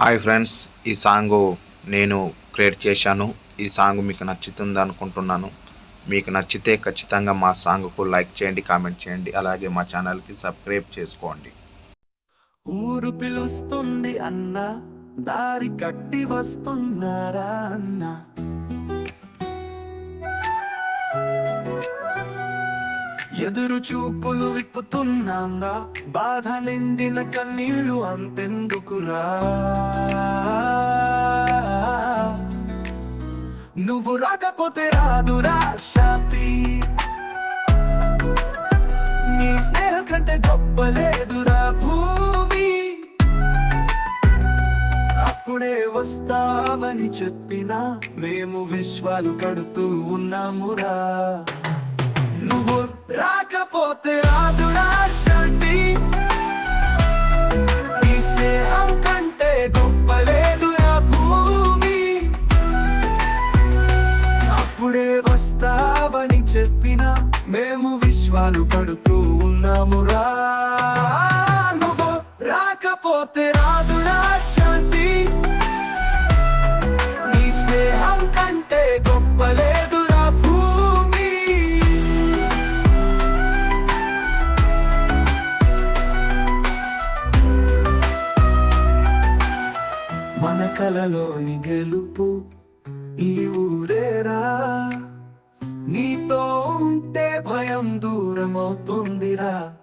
Hi friends ఈ song నేను create చేశాను. ఈ సాంగ్ మీకు నచ్చుతుంది అనుకుంటున్నాను. మీకు నచ్చితే ఖచ్చితంగా మా సాంగ్కు లైక్ చేయండి కామెంట్ చేయండి అలాగే మా ఛానల్కి సబ్స్క్రైబ్ చేసుకోండి. ఊరు పిలుస్తుంది అన్న దారి కట్టి వస్తున్నారా అన్న? ఎదురు చూపులు విప్పుతున్నాంగా బాధ నిండిన కన్నీళ్ళు అంతెందుకురా? నువ్వు రాకపోతే రాదురా శాంతి. నీ స్నేహం కంటే గొప్పలేదురా భూమి. అప్పుడే వస్తావని చెప్పినా మేము విశ్వాలు కడుతూ ఉన్నామురా. నువ్వు రాకపోతే చెప్పిన మేము విశ్వాలు పడుతూ ఉన్నామురా. నువ్వు రాకపోతే రాదురా శాంతి. నీ స్నేహం కంటే గొప్పలేదురా భూమి. మన కలలోని గెలుపు ఈ ఊరేరా. నీతో భయం దూరమవుతుందిరా.